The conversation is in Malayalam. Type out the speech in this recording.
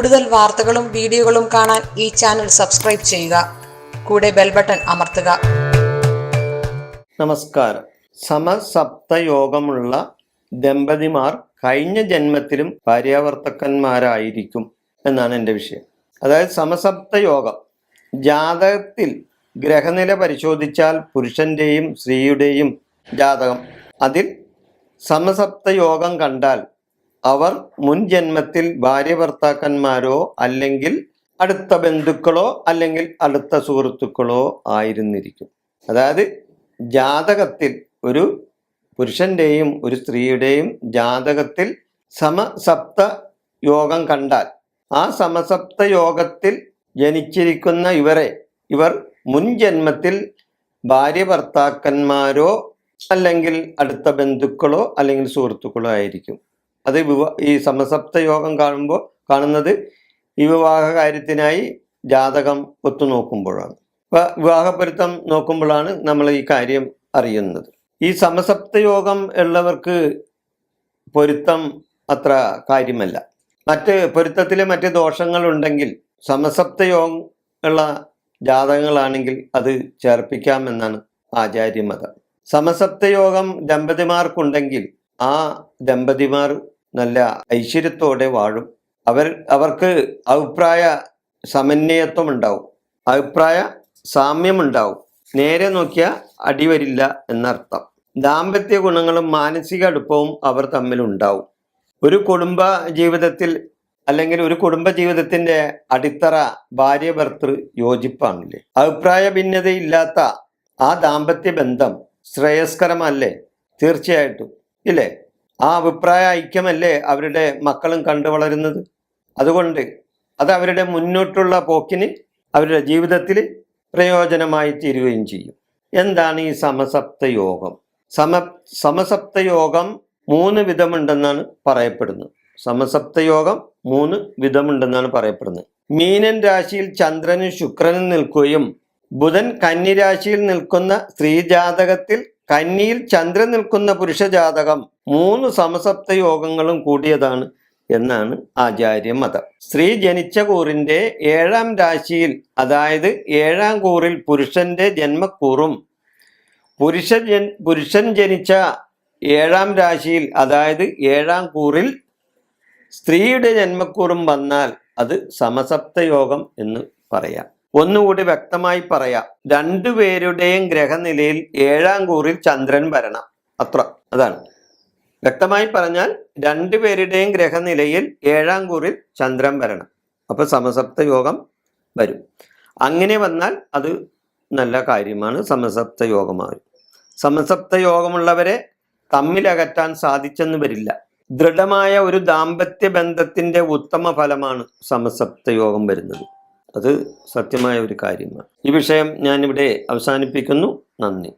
കൂടുതൽ വാർത്തകളും വീഡിയോകളും കാണാൻ ഈ ചാനൽ സബ്സ്ക്രൈബ് ചെയ്യുക. കൂടെ ബെൽ ബട്ടൺ അമർത്തുക. നമസ്കാരം. സമസപ്തയോഗമുള്ള ദമ്പതിമാർ കഴിഞ്ഞ ജന്മത്തിലും ഭാര്യാവർത്തക്കന്മാരായിരിക്കും എന്നാണ് എന്റെ വിഷയം. അതായത് സമസപ്തയോഗം. ജാതകത്തിൽ ഗ്രഹനില പരിശോധിച്ചാൽ പുരുഷന്റെയും സ്ത്രീയുടെയും ജാതകം. അതിൽ സമസപ്തയോഗം കണ്ടാൽ അവർ മുൻ ജന്മത്തിൽ ഭാര്യ ഭർത്താക്കന്മാരോ അല്ലെങ്കിൽ അടുത്ത ബന്ധുക്കളോ അല്ലെങ്കിൽ അടുത്ത സുഹൃത്തുക്കളോ ആയിരുന്നിരിക്കും. അതായത് ജാതകത്തിൽ ഒരു പുരുഷന്റെയും ഒരു സ്ത്രീയുടെയും ജാതകത്തിൽ സമസപ്ത യോഗം കണ്ടാൽ ആ സമസപ്ത യോഗത്തിൽ ജനിച്ചിരിക്കുന്ന ഇവരെ ഇവർ മുൻ ജന്മത്തിൽ ഭാര്യ ഭർത്താക്കന്മാരോ അല്ലെങ്കിൽ അടുത്ത ബന്ധുക്കളോ അല്ലെങ്കിൽ സുഹൃത്തുക്കളോ ആയിരിക്കും. അത് വിവാ ഈ സമസപ്ത യോഗം കാണുമ്പോൾ കാണുന്നത് ഈ വിവാഹ കാര്യത്തിനായി ജാതകം ഒത്തു നോക്കുമ്പോഴാണ്. വിവാഹപ്പൊരുത്തം നോക്കുമ്പോഴാണ് നമ്മൾ ഈ കാര്യം അറിയുന്നത്. ഈ സമസപ്ത യോഗം ഉള്ളവർക്ക് പൊരുത്തം അത്ര കാര്യമല്ല. മറ്റ് പൊരുത്തത്തിലെ മറ്റ് ദോഷങ്ങളുണ്ടെങ്കിൽ സമസപ്ത യോഗം ഉള്ള ജാതകങ്ങളാണെങ്കിൽ അത് ചേർപ്പിക്കാമെന്നാണ് ആചാര്യമതം. സമസപ്ത യോഗം ദമ്പതിമാർക്കുണ്ടെങ്കിൽ ആ ദമ്പതിമാർ നല്ല ഐശ്വര്യത്തോടെ വാഴും. അവർ അവർക്ക് അഭിപ്രായ സമന്വയത്വം ഉണ്ടാവും അഭിപ്രായ സാമ്യമുണ്ടാവും. നേരെ നോക്കിയാൽ അടിവരില്ല എന്നർത്ഥം. ദാമ്പത്യ ഗുണങ്ങളും മാനസിക അടുപ്പവും അവർ തമ്മിലുണ്ടാവും ഒരു കുടുംബ ജീവിതത്തിൽ അല്ലെങ്കിൽ ഒരു കുടുംബ ജീവിതത്തിന്റെ അടിത്തറ ഭാര്യ ഭർത്തൃ യോജിപ്പാണല്ലേ? അഭിപ്രായ ഭിന്നതയില്ലാത്ത ആ ദാമ്പത്യ ബന്ധം ശ്രേയസ്കരമല്ലേ? തീർച്ചയായിട്ടും. ഇല്ലേ? ആ അഭിപ്രായ ഐക്യമല്ലേ അവരുടെ മക്കളും കണ്ടു വളരുന്നത്? അതുകൊണ്ട് അത് അവരുടെ മുന്നോട്ടുള്ള പോക്കിന് അവരുടെ ജീവിതത്തിൽ പ്രയോജനമായി തീരുകയും ചെയ്യും. എന്താണ് ഈ സമസപ്ത യോഗം? സമ സമസപ്ത യോഗം മൂന്ന് വിധമുണ്ടെന്നാണ് പറയപ്പെടുന്നത്. സമസപ്ത യോഗം മൂന്ന് വിധമുണ്ടെന്നാണ് പറയപ്പെടുന്നത്. മീനൻ രാശിയിൽ ചന്ദ്രനും ശുക്രനും നിൽക്കുകയും ബുധൻ കന്നിരാശിയിൽ നിൽക്കുന്ന സ്ത്രീജാതകത്തിൽ കന്നിയിൽ ചന്ദ്രൻ നിൽക്കുന്ന പുരുഷ ജാതകം മൂന്ന് സമസപ്ത യോഗങ്ങളും കൂടിയതാണ് എന്നാണ് ആചാര്യ മതം. സ്ത്രീ ജനിച്ച കൂറിന്റെ ഏഴാം രാശിയിൽ അതായത് ഏഴാം കൂറിൽ പുരുഷന്റെ ജന്മക്കൂറും പുരുഷ ജൻ പുരുഷൻ ജനിച്ച ഏഴാം രാശിയിൽ അതായത് ഏഴാം കൂറിൽ സ്ത്രീയുടെ ജന്മക്കൂറും വന്നാൽ അത് സമസപ്ത യോഗം എന്ന് പറയാം. ഒന്നുകൂടി വ്യക്തമായി പറയാം രണ്ടുപേരുടെയും ഗ്രഹനിലയിൽ ഏഴാം കൂറിൽ ചന്ദ്രൻ വരണം. അത്ര അതാണ്. വ്യക്തമായി പറഞ്ഞാൽ രണ്ടുപേരുടെയും ഗ്രഹനിലയിൽ ഏഴാം കൂറിൽ ചന്ദ്രൻ വരണം. അപ്പൊ സമസപ്ത യോഗം വരും. അങ്ങനെ വന്നാൽ അത് നല്ല കാര്യമാണ് സമസപ്ത യോഗമാകും സമസപ്ത യോഗമുള്ളവരെ തമ്മിലകറ്റാൻ സാധിച്ചെന്ന് വരില്ല. ദൃഢമായ ഒരു ദാമ്പത്യ ബന്ധത്തിന്റെ ഉത്തമ ഫലമാണ് സമസപ്ത യോഗം വരുന്നത്. അത് സത്യമായ ഒരു കാര്യമാണ്. ഈ വിഷയം ഞാനിവിടെ അവസാനിപ്പിക്കുന്നു. നന്ദി.